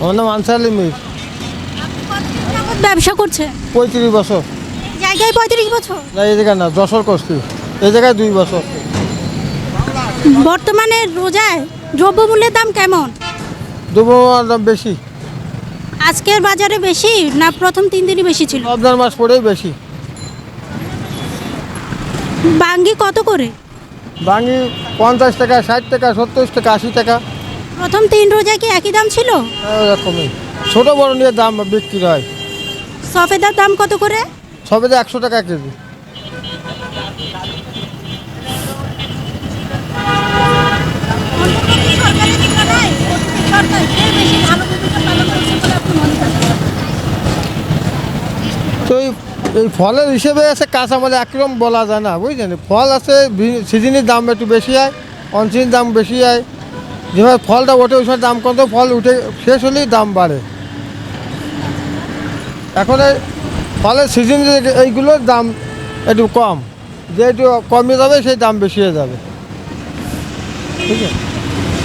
আমার নাম আনসার আলী মির ব্যবসা করছে? পঁয়ত্রিশ বছর। জায়গায় পঁয়ত্রিশ বছর? না এই জায়গায় না যশোর করছি এই জায়গায় দুই বছর। বর্তমানে রোজায় দ্রব্যমূল্যের দাম কেমন? দুবার দাম বেশি। আজকের বাজারে বেশি না প্রথম তিন দিনই বেশি ছিল? রমজান মাস পরেই বেশি। বাঙ্গি কত করে? বাঙি পঞ্চাশ টাকা ষাট টাকা সত্তর টাকা আশি টাকা। প্রথম তিন রোজায় কি একই দাম ছিল? এরকমই। ছোটো বড় নিয়ে দাম বিক্রি হয়। সফেদার দাম কত করে? তো একশো টাকা কেজি। তো এই এই ফলের হিসেবে আছে কাঁচামালে একরকম বলা যায় না বুঝলেন? ফল আছে সিজনের দাম একটু বেশি হয় অনসিজনের দাম বেশি হয়। যেভাবে ফলটা ওঠে, ওই সময় দাম কত ফল উঠে, শেষ হলেই দাম বাড়ে। এখন এই ফলের সিজন এইগুলোর দাম একটু কম। যেহেতু কমে যাবে, সেই দাম বেশি হয়ে যাবে। ঠিক আছে?